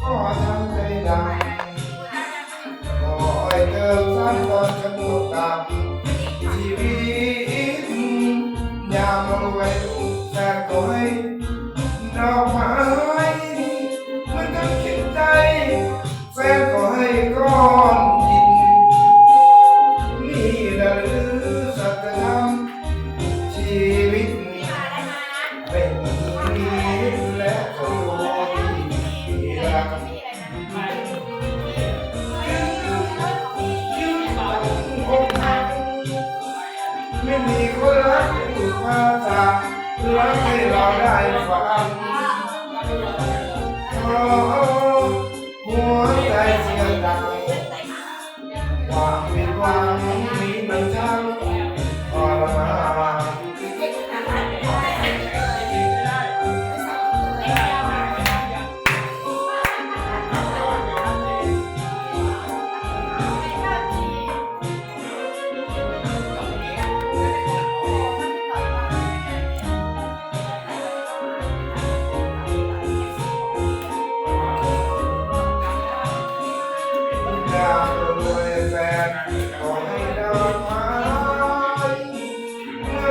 có nhân cây đàn gọi tương sát con chân một đàm? ได้ฟัโอ้หัวใจเสียงดังความวิดหวังมีมันทั้ง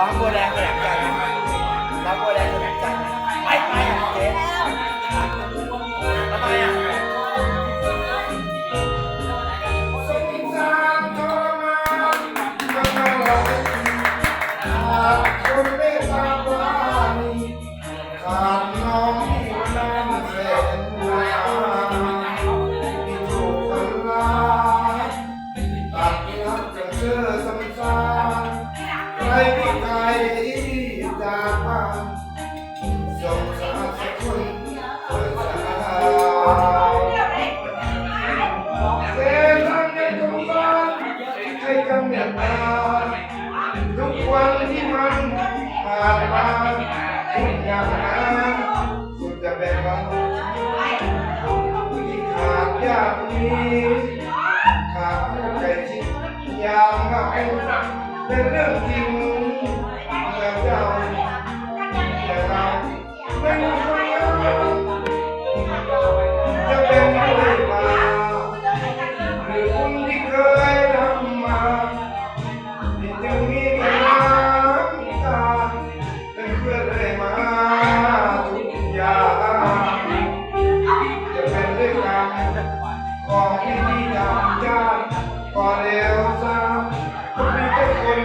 ฟ้าโบแรงขนาดให ข้าดใจชิดยามเข้าไปเป็นเรื่องจริงเมื่อเจ้าแต่เรไรู้เมาหอคุณที่เคยมาจึงมีน้นี่ต่างจะเป็นด้วยกั ก่อนที่ดำจ้าก่เร็วซ้ำคนมีทุกคน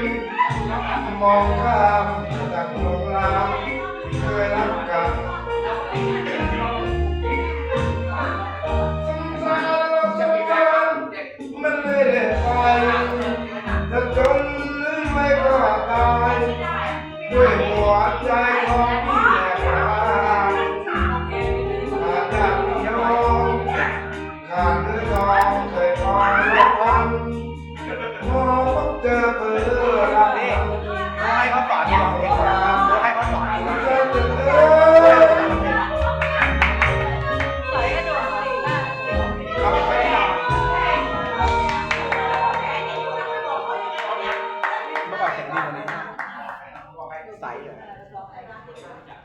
มองข้ามจากโลงร้างเคยรักกัน 大一点的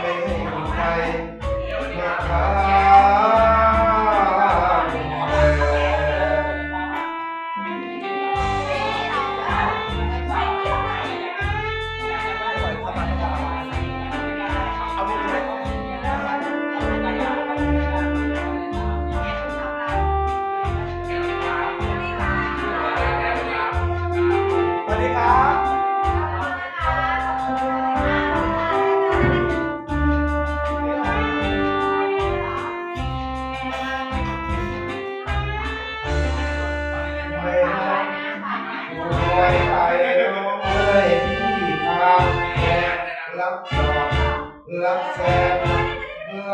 ไม่ให้มีใคร อกดอกเอืกแสงเมื่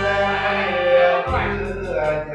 แรงไม่เหลือเชื่อใจ